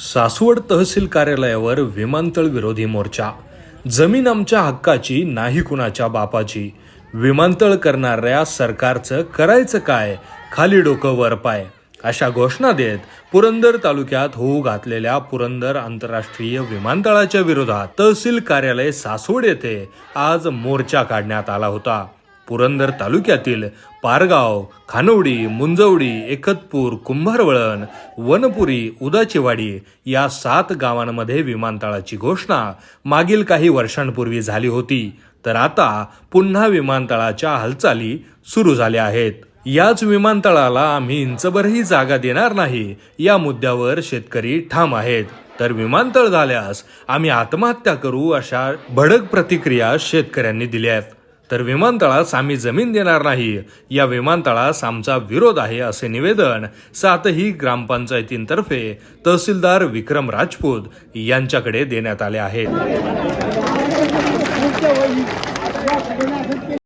सासवड तहसील कार्यालयावर विमानतळ विरोधी मोर्चा. जमीन आमच्या हक्काची नाही कुणाच्या बापाची. विमानतळ करणाऱ्या सरकारचं करायचं काय? खाली डोकं वर पाय. अशा घोषणा देत पुरंदर तालुक्यात होऊ घातलेल्या पुरंदर आंतरराष्ट्रीय विमानतळाच्या विरोधात तहसील कार्यालय सासवड येथे आज मोर्चा काढण्यात आला होता. पुरंदर तालुक्यातील पारगाव खानवडी मुंजवडी एकतपूर कुंभारवळण वनपुरी उदाचीवाडी या सात गावांमध्ये विमानतळाची घोषणा मागील काही वर्षांपूर्वी झाली होती. तर आता पुन्हा विमानतळाच्या हालचाली सुरू झाल्या आहेत. याच विमानतळाला आम्ही इंचभरही जागा देणार नाही या मुद्द्यावर शेतकरी ठाम आहेत. तर विमानतळ झाल्यास आम्ही आत्महत्या करू अशा भडक प्रतिक्रिया शेतकऱ्यांनी दिल्या आहेत. तर विमानतळास आम्ही जमीन देणार नाही. या विमानतळास आमचा विरोध आहे असे निवेदन सातही ग्रामपंचायतींतर्फे तहसीलदार विक्रम राजपूत यांच्याकडे देण्यात आले आहे.